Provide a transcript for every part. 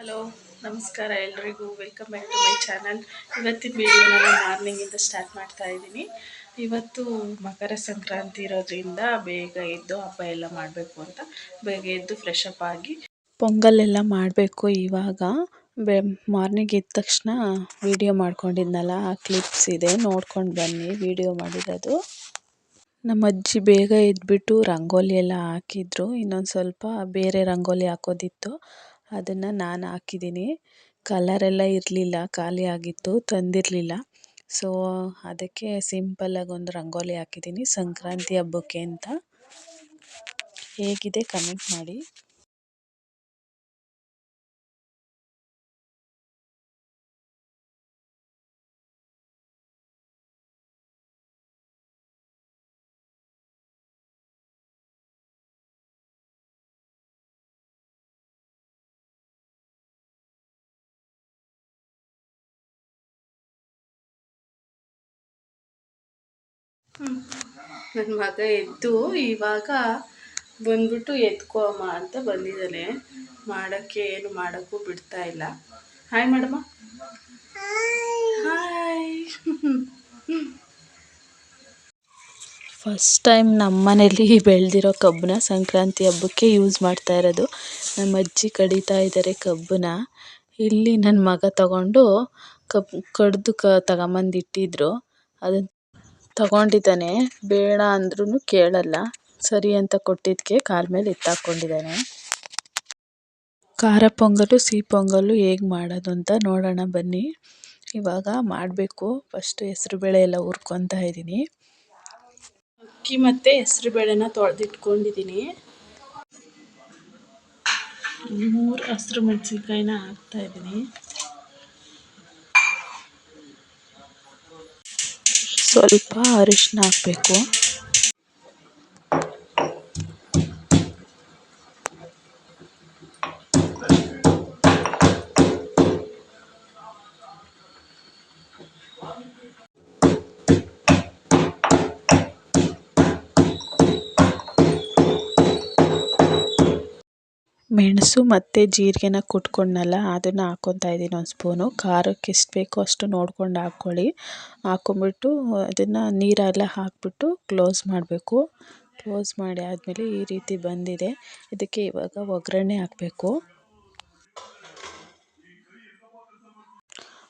Hello, ನಮಸ್ಕಾರ ಎಲ್ರಿಗೂ. Welcome back to my channel ಇವತ್ತಿನ ವೀಡಿಯೋನ ಮಾರ್ನಿಂಗಿಂದ ಸ್ಟಾರ್ಟ್ ಮಾಡ್ತಾ ಇದ್ದೀನಿ. ಇವತ್ತು ಮಕರ ಸಂಕ್ರಾಂತಿ ಇರೋದ್ರಿಂದ ಬೇಗ ಎದ್ದು ಹಬ್ಬ ಎಲ್ಲ ಮಾಡಬೇಕು ಅಂತ ಬೇಗ ಎದ್ದು ಫ್ರೆಶ್ ಅಪ್ ಆಗಿ ಪೊಂಗಲ್ ಎಲ್ಲ ಮಾಡಬೇಕು ಇವಾಗ. ಮಾರ್ನಿಂಗ್ ಇದ್ದ ತಕ್ಷಣ ವೀಡಿಯೋ ಮಾಡ್ಕೊಂಡಿದ್ನಲ್ಲ, ಆ ಕ್ಲಿಪ್ಸ್ ಇದೆ. ನೋಡ್ಕೊಂಡು ಬನ್ನಿ ವೀಡಿಯೋ ಮಾಡಿರೋದು. ನಮ್ಮ ಅಜ್ಜಿ ಬೇಗ ಎದ್ಬಿಟ್ಟು ರಂಗೋಲಿ ಎಲ್ಲ ಹಾಕಿದ್ರು. ಇನ್ನೊಂದು ಸ್ವಲ್ಪ ಬೇರೆ ರಂಗೋಲಿ ಹಾಕೋದಿತ್ತು. ಅದನ್ನು ನಾನು ಹಾಕಿದ್ದೀನಿ ಕಲರೆಲ್ಲ ಇರಲಿಲ್ಲ, ಖಾಲಿ ಆಗಿತ್ತು, ತಂದಿರಲಿಲ್ಲ. ಸೊ ಅದಕ್ಕೆ ಸಿಂಪಲ್ಲಾಗಿ ಒಂದು ರಂಗೋಲಿ ಹಾಕಿದ್ದೀನಿ ಸಂಕ್ರಾಂತಿ ಹಬ್ಬಕ್ಕೆ ಅಂತ. ಹೇಗಿದೆ ಕಮೆಂಟ್ ಮಾಡಿ. ನನ್ನ ಮಗ ಎದ್ದು ಇವಾಗ ಬಂದ್ಬಿಟ್ಟು ಎತ್ಕೋ ಅಮ್ಮ ಅಂತ ಬಂದಿದ್ದಾನೆ. ಮಾಡೋಕ್ಕೆ ಏನು ಮಾಡೋಕ್ಕೂ ಬಿಡ್ತಾ ಇಲ್ಲ. ಹಾಯ್ ಮೇಡಮ್ಮ ಹಾಯ್ ಫಸ್ಟ್ ಟೈಮ್ ನಮ್ಮ ಮನೇಲಿ ಬೆಳೆದಿರೋ ಕಬ್ಬನ್ನ ಸಂಕ್ರಾಂತಿ ಹಬ್ಬಕ್ಕೆ ಯೂಸ್ ಮಾಡ್ತಾ ಇರೋದು. ನಮ್ಮ ಅಜ್ಜಿ ಕಡಿತಾ ಇದ್ದಾರೆ ಕಬ್ಬನ್ನ. ಇಲ್ಲಿ ನನ್ನ ಮಗ ತಗೊಂಡು ಕಬ್ಬು ಕಡಿದು ಕ ತಗೊಂಬಂದು ಇಟ್ಟಿದ್ರು. ಅದನ್ನು ತಗೊಂಡಿದ್ದಾನೆ. ಬೇಡ ಅಂದ್ರೂ ಕೇಳಲ್ಲ. ಸರಿ ಅಂತ ಕೊಟ್ಟಿದ್ದಕ್ಕೆ ಕಾಲ ಮೇಲೆ ಎತ್ತಾಕೊಂಡಿದ್ದಾನೆ. ಖಾರ ಪೊಂಗಲು, ಸಿಹಿ ಪೊಂಗಲು ಹೇಗೆ ಮಾಡೋದು ಅಂತ ನೋಡೋಣ ಬನ್ನಿ. ಇವಾಗ ಮಾಡಬೇಕು. ಫಸ್ಟ್ ಹೆಸರುಬೇಳೆ ಎಲ್ಲ ಹುರ್ಕೊತಾ ಇದ್ದೀನಿ. ಅಕ್ಕಿ ಮತ್ತು ಹೆಸರುಬೇಳೆನ ತೊಳೆದಿಟ್ಕೊಂಡಿದ್ದೀನಿ. ಮೂರು ಹಸಿರು ಮೆಣಸಿನ್ಕಾಯಿನ ಹಾಕ್ತಾಯಿದ್ದೀನಿ ಸ್ವಲ್ಪ ಅರಿಶಿನ ಹಾಕಬೇಕು. ಮೆಣಸು ಮತ್ತು ಜೀರಿಗೆನ ಕುಟ್ಕೊಂಡ್ನಲ್ಲ, ಅದನ್ನು ಹಾಕ್ಕೊತಾ ಇದ್ದೀನಿ ಒಂದು ಸ್ಪೂನು ಖಾರಕ್ಕೆ ಎಷ್ಟು ಬೇಕೋ ಅಷ್ಟು ನೋಡ್ಕೊಂಡು ಹಾಕ್ಕೊಳ್ಳಿ ಹಾಕ್ಕೊಂಬಿಟ್ಟು ಅದನ್ನು ನೀರೆಲ್ಲ ಹಾಕಿಬಿಟ್ಟು ಕ್ಲೋಸ್ ಮಾಡಬೇಕು. ಕ್ಲೋಸ್ ಮಾಡಿ ಆದಮೇಲೆ ಈ ರೀತಿ ಬಂದಿದೆ. ಇದಕ್ಕೆ ಇವಾಗ ಒಗ್ಗರಣೆ ಹಾಕಬೇಕು.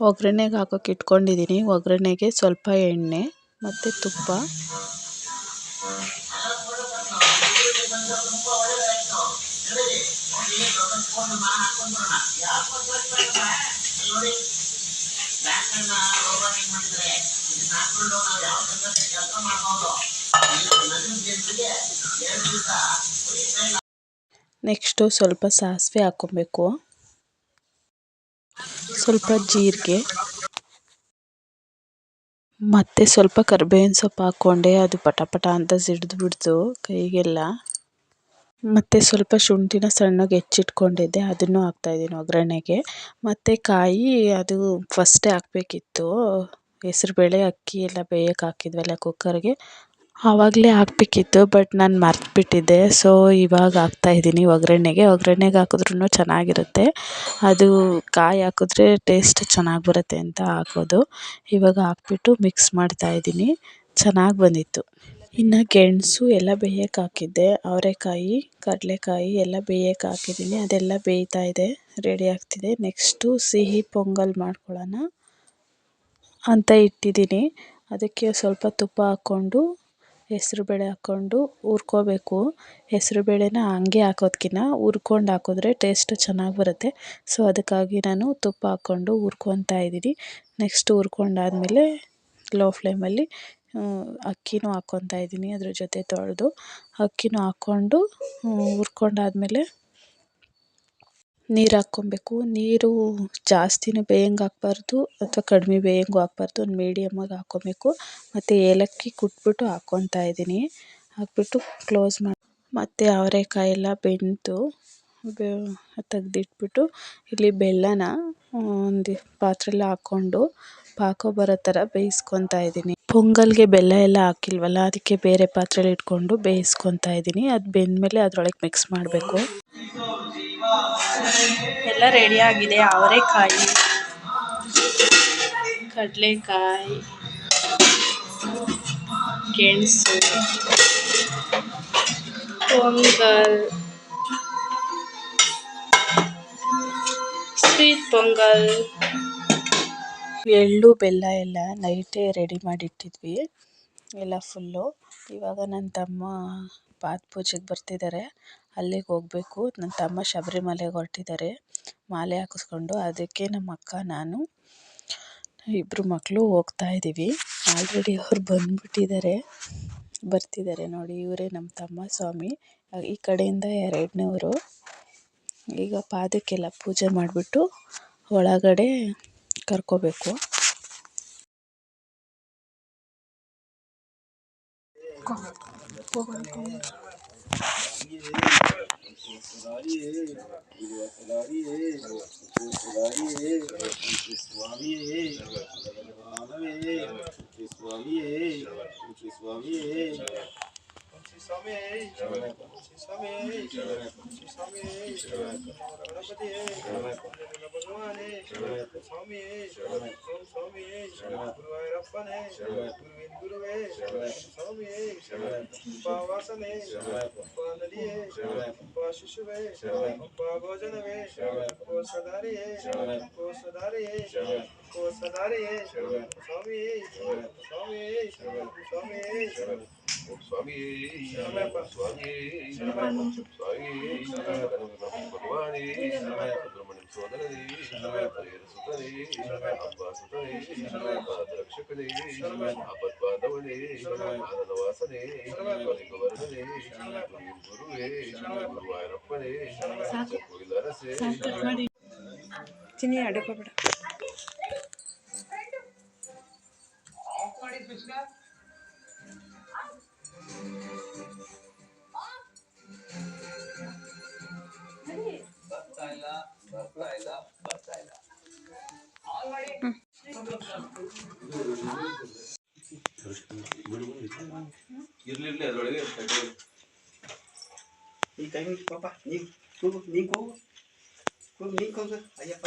ಒಗ್ಗರಣೆಗೆ ಹಾಕೋಕೆ ಇಟ್ಕೊಂಡಿದ್ದೀನಿ ಒಗ್ಗರಣೆಗೆ ಸ್ವಲ್ಪ ಎಣ್ಣೆ ಮತ್ತು ತುಪ್ಪ. ನೆಕ್ಸ್ಟು ಸ್ವಲ್ಪ ಸಾಸಿವೆ ಹಾಕ್ಕೊಬೇಕು. ಸ್ವಲ್ಪ ಜೀರಿಗೆ. ಮತ್ತು ಸ್ವಲ್ಪ ಕರ್ಬೇವಿನ ಸೊಪ್ಪು ಹಾಕ್ಕೊಂಡೆ. ಅದು ಪಟ ಪಟ ಅಂತ ಸಿಡಿದು ಬಿಡ್ತು ಕೈಗೆಲ್ಲ. ಮತ್ತು ಸ್ವಲ್ಪ ಶುಂಠಿನ ಸಣ್ಣಗೆ ಹೆಚ್ಚಿಟ್ಕೊಂಡಿದ್ದೆ, ಅದನ್ನು ಹಾಕ್ತಾಯಿದ್ದೀನಿ ಒಗ್ಗರಣೆಗೆ. ಮತ್ತು ಕಾಯಿ ಅದು ಫಸ್ಟೇ ಹಾಕಬೇಕಿತ್ತು. ಹೆಸ್ರುಬೇಳೆ ಅಕ್ಕಿ ಎಲ್ಲ ಬೇಯೋಕೆ ಹಾಕಿದ್ವಲ್ಲ ಕುಕ್ಕರ್ಗೆ ಆವಾಗಲೇ ಹಾಕಬೇಕಿತ್ತು ಬಟ್ ನಾನು ಮರ್ತುಬಿಟ್ಟಿದ್ದೆ. ಸೊ ಇವಾಗ ಹಾಕ್ತಾಯಿದ್ದೀನಿ ಒಗ್ಗರಣೆಗೆ. ಒಗ್ಗರಣೆಗೆ ಹಾಕಿದ್ರೂ ಚೆನ್ನಾಗಿರುತ್ತೆ. ಅದು ಕಾಯಿ ಹಾಕಿದ್ರೆ ಟೇಸ್ಟ್ ಚೆನ್ನಾಗಿ ಬರುತ್ತೆ ಅಂತ ಹಾಕೋದು. ಇವಾಗ ಹಾಕ್ಬಿಟ್ಟು ಮಿಕ್ಸ್ ಮಾಡ್ತಾಯಿದ್ದೀನಿ. ಚೆನ್ನಾಗಿ ಬಂದಿತ್ತು. ಇನ್ನು ಗೆಣಸು ಎಲ್ಲ ಬೇಯೋಕೆ ಹಾಕಿದ್ದೆ. ಅವರೆಕಾಯಿ, ಕಡಲೆಕಾಯಿ ಎಲ್ಲ ಬೇಯೋಕೆ ಹಾಕಿದ್ದೀನಿ. ಅದೆಲ್ಲ ಬೇಯ್ತಾ ಇದೆ ರೆಡಿ ಆಗ್ತಿದೆ. ನೆಕ್ಸ್ಟು ಸಿಹಿ ಪೊಂಗಲ್ ಮಾಡ್ಕೊಳ್ಳೋಣ ಅಂತ ಇಟ್ಟಿದ್ದೀನಿ. ಅದಕ್ಕೆ ಸ್ವಲ್ಪ ತುಪ್ಪ ಹಾಕ್ಕೊಂಡು ಹೆಸ್ರುಬೇಳೆ ಹಾಕ್ಕೊಂಡು ಹುರ್ಕೋಬೇಕು. ಹೆಸ್ರುಬೇಳೆನ ಹಂಗೆ ಹಾಕೋದ್ಕಿನ್ನ ಹುರ್ಕೊಂಡು ಹಾಕಿದ್ರೆ ಟೇಸ್ಟ್ ಚೆನ್ನಾಗಿ ಬರುತ್ತೆ. ಸೊ ಅದಕ್ಕಾಗಿ ನಾನು ತುಪ್ಪ ಹಾಕ್ಕೊಂಡು ಹುರ್ಕೊತಾ ಇದ್ದೀನಿ. ನೆಕ್ಸ್ಟ್ ಹುರ್ಕೊಂಡಾದ್ಮೇಲೆ ಲೋ ಫ್ಲೇಮಲ್ಲಿ ಅಕ್ಕಿನೂ ಹಾಕ್ಕೊತಾ ಇದ್ದೀನಿ ಅದ್ರ ಜೊತೆ ತೊಳೆದು. ಅಕ್ಕಿನೂ ಹಾಕ್ಕೊಂಡು ಹುರ್ಕೊಂಡಾದ್ಮೇಲೆ ನೀರು ಹಾಕ್ಕೊಬೇಕು. ನೀರು ಜಾಸ್ತಿನೂ ಬೇಯಂಗೆ ಹಾಕ್ಬಾರ್ದು ಅಥವಾ ಕಡಿಮೆ ಬೇಯಂಗೂ ಹಾಕ್ಬಾರ್ದು. ಒಂದು ಮೀಡಿಯಮ್ಮಾಗಿ ಹಾಕ್ಕೊಬೇಕು. ಮತ್ತು ಏಲಕ್ಕಿ ಕುಟ್ಬಿಟ್ಟು ಹಾಕ್ಕೊತಾ ಇದ್ದೀನಿ. ಹಾಕ್ಬಿಟ್ಟು ಕ್ಲೋಸ್ ಮಾಡಿ, ಮತ್ತು ಅವರೆಕಾಯಿ ಎಲ್ಲ ಬೆಂತು ತೆಗ್ದಿಟ್ಬಿಟ್ಟು ಇಲ್ಲಿ ಬೆಲ್ಲನ ಒಂದು ಪಾತ್ರೆಲಿ ಹಾಕ್ಕೊಂಡು ಪಾಕ ಬರೋ ಥರ ಬೇಯಿಸ್ಕೊತಾ ಇದ್ದೀನಿ. ಪೊಂಗಲ್ಗೆ ಬೆಲ್ಲ ಎಲ್ಲ ಹಾಕಿಲ್ವಲ್ಲ, ಅದಕ್ಕೆ ಬೇರೆ ಪಾತ್ರೆಲಿ ಇಟ್ಕೊಂಡು ಬೇಯಿಸ್ಕೊತಾ ಇದ್ದೀನಿ. ಅದು ಬೆಂದಮೇಲೆ ಅದರೊಳಗೆ ಮಿಕ್ಸ್ ಮಾಡಬೇಕು. ಎಲ್ಲ ರೆಡಿ ಆಗಿದೆ. ಅವರೆಕಾಯಿ, ಕಡಲೆಕಾಯಿ, ಗೆಣಸು, ಪೊಂಗಲ್ ಸ್ವೀಟ್ ಪೊಂಗಲ್. ಎಳ್ಳು, ಬೆಲ್ಲ ಎಲ್ಲ ನೈಟೇ ರೆಡಿ ಮಾಡಿಟ್ಟಿದ್ವಿ. ಎಲ್ಲ ಫುಲ್ಲು ಇವಾಗ ನನ್ನ ತಮ್ಮ ಪಾದ ಪೂಜೆಗೆ ಬರ್ತಿದ್ದಾರೆ ಅಲ್ಲಿಗೆ ಹೋಗಬೇಕು. ನನ್ನ ತಮ್ಮ ಶಬರಿಮಲೆಗೆ ಹೊರಟಿದ್ದಾರೆ ಮಾಲೆ ಹಾಕಿಸ್ಕೊಂಡು. ಅದಕ್ಕೆ ನಮ್ಮ ಅಕ್ಕ, ನಾನು ಇಬ್ಬರು ಮಕ್ಕಳು ಹೋಗ್ತಾ ಇದ್ದೀವಿ ಆಲ್ರೆಡಿ ಅವ್ರು ಬಂದುಬಿಟ್ಟಿದ್ದಾರೆ ಬರ್ತಿದ್ದಾರೆ ನೋಡಿ. ಇವರೇ ನಮ್ಮ ತಮ್ಮ ಸ್ವಾಮಿ. ಈ ಕಡೆಯಿಂದ ಎರಡನೇವರು ಈಗ ಪಾದಕ್ಕೆಲ್ಲ ಪೂಜೆ ಮಾಡಿಬಿಟ್ಟು ಒಳಗಡೆ ಕರ್ಕೋಬೇಕು ಸ್ವಾಮಿ ಸ್ವಾಮಿ ಸ್ವಾಮಿ ಗಣಪತಿ ಭಗವಾನೇ ಸ್ವಾಮಿ ಓಂ ಸ್ವಾಮಿ ಗುರುವಾಯೂರಪ್ಪನೇ ಗುರುವಿನ ಗುರುವೇ ಸ್ವಾಮಿ ಅಪ್ಪ ವಾಸನೆ ಅಪ್ಪ ನದಿಯೇ ಅಪ್ಪ ಶಿಶುವೇ ಅಪ್ಪ ಭೋಜನವೇ ಕೋಸದಾರಿಯೇ ಕೋಸದಾರಿಯೇ ಕೋಸದಾರಿಯೇ ಸ್ವಾಮಿ ಸ್ವಾಮಿ ಸ್ವಾಮಿ ಸ್ವಾಮಿ ಸ್ವಾಮಿ ಸ್ವಾಮಿ ಭಗವಾನೇ ಸುಬ್ರಹ್ಮಣ್ಯಂ ಸೋದರನೇ ಹರಿಹರ ಸುತನೇ ಅಂಬಾ ಸುತನೇ ರಕ್ಷಕನೇ ಆಪತ್ಪಾದವನೇ ಆನಂದ ವಾಸನೆ ವರ್ಣನೆ ಗುರುವೇ ಗುರುವಾಯರಪ್ಪನೇ ಕೋಗಿಲರಸೆ ಚಿನಿ ಅಡ್ಕೋಬೇಡ ಇರ್ಲಿರ್ಲಿ ಅದ್ರೊಳಗೆ ತಟ್ಟೆ ಈ ಕೈ ಮುಗಿ ಪಾಪ ನೀವು ಕೂಗು ನೀನು ಕೂಗು ಕೂಗು ನೀನು ಕೂಗು ಅಯ್ಯಪ್ಪ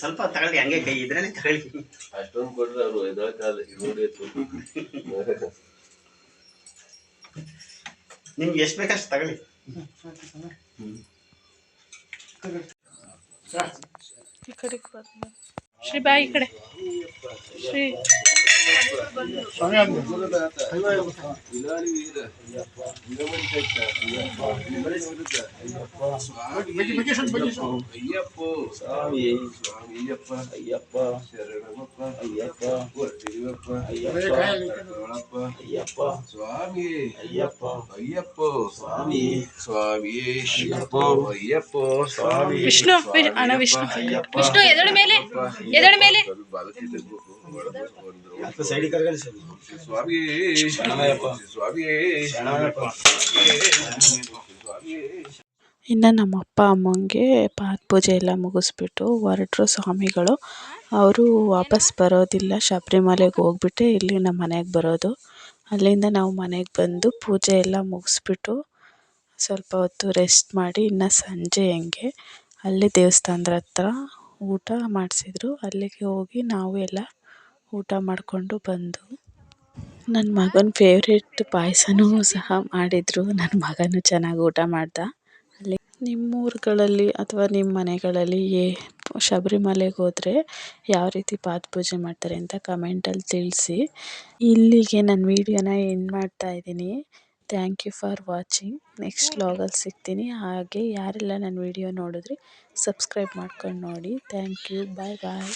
ಸ್ವಲ್ಪ ತಗೊಳ್ಳಿ ಹಂಗೆ ಕೈ ಇದ್ರಲ್ಲಿ ತಗೊಳ್ಳಿ. ಅಷ್ಟೊಂದು ಕೊಟ್ರೆ ಅವರು ನೋಡಿ ನಿಮ್ಗೆ ಎಷ್ಟು ಬೇಕಷ್ಟು ತಗೊಳ್ಳಿ. ಈ ಕಡೆ ಶ್ರೀ ಬಾಯಿ ಈ ಕಡೆ. ಶ್ರೀ. ಅಯ್ಯಪ್ಪ ಸ್ವಾಮಿ ಸ್ವಾಮಿ ಅಯ್ಯಪ್ಪ ಅಯ್ಯಪ್ಪ ಶರಣಪ್ಪ ಅಯ್ಯಪ್ಪ ಅಯ್ಯಪ್ಪ ಅಯ್ಯಪ್ಪ ಸ್ವಾಮಿ ಅಯ್ಯಪ್ಪ ಅಯ್ಯಪ್ಪ ಸ್ವಾಮಿ ಸ್ವಾಮಿ ಅಯ್ಯಪ್ಪ ಅಯ್ಯಪ್ಪ ಸ್ವಾಮಿ ವಿಷ್ಣು, ಅಣ್ಣ ವಿಷ್ಣು. ವಿಷ್ಣು, ಎದಳ ಮೇಲೆ, ಎದಳ ಮೇಲೆ. ಸೈಡ್ ಕರ್ಗಳಿ ಸ್ವಾಮಿ ಸ್ವಾಮಿ ಸ್ವಾಮಿ ಇನ್ನು ನಮ್ಮ ಅಪ್ಪ ಅಮ್ಮಂಗೆ ಪಾದ ಪೂಜೆ ಎಲ್ಲ ಮುಗಿಸ್ಬಿಟ್ಟು ಹೊರಟ್ರು ಸ್ವಾಮಿಗಳು. ಅವರು ವಾಪಸ್ ಬರೋದಿಲ್ಲ. ಶಬರಿಮಲೆಗೆ ಹೋಗ್ಬಿಟ್ಟು. ಇಲ್ಲಿ ನಮ್ಮ ಮನೆಗೆ ಬರೋದು. ಅಲ್ಲಿಂದ ನಾವು ಮನೆಗೆ ಬಂದು ಪೂಜೆ ಎಲ್ಲ ಮುಗಿಸ್ಬಿಟ್ಟು ಸ್ವಲ್ಪ ಹೊತ್ತು ರೆಸ್ಟ್ ಮಾಡಿ ಇನ್ನು ಸಂಜೆ ಹೆಂಗೆ ಅಲ್ಲಿ ದೇವಸ್ಥಾನದ ಹತ್ರ ಊಟ ಮಾಡಿಸಿದ್ರು. ಅಲ್ಲಿಗೆ ಹೋಗಿ ನಾವು ಎಲ್ಲ ಊಟ ಮಾಡಿಕೊಂಡು ಬಂದು ನನ್ನ ಮಗನ ಫೇವ್ರೇಟ್ ಪಾಯಸನೂ ಸಹ ಮಾಡಿದರು. ನನ್ನ ಮಗನೂ ಚೆನ್ನಾಗಿ ಊಟ ಮಾಡ್ದ. ಅಲ್ಲಿ ನಿಮ್ಮ ಊರುಗಳಲ್ಲಿ ಅಥವಾ ನಿಮ್ಮ ಮನೆಗಳಲ್ಲಿ ಏ ಶಬರಿಮಲೆಗೆ ಹೋದರೆ ಯಾವ ರೀತಿ ಪಾದ ಪೂಜೆ ಮಾಡ್ತಾರೆ ಅಂತ ಕಮೆಂಟಲ್ಲಿ ತಿಳಿಸಿ. ಇಲ್ಲಿಗೆ ನನ್ನ ವೀಡಿಯೋನ ಎಂಡ್ ಮಾಡ್ತಾ ಇದ್ದೀನಿ. Thank you for watching next ವ್ಲಾಗಲ್ಲಿ ಸಿಗ್ತೀನಿ. ಹಾಗೆ ಯಾರೆಲ್ಲ ನನ್ನ ವೀಡಿಯೋ ನೋಡಿದ್ರಿ ಸಬ್ಸ್ಕ್ರೈಬ್ ಮಾಡ್ಕೊಂಡು ನೋಡಿ. Thank you bye bye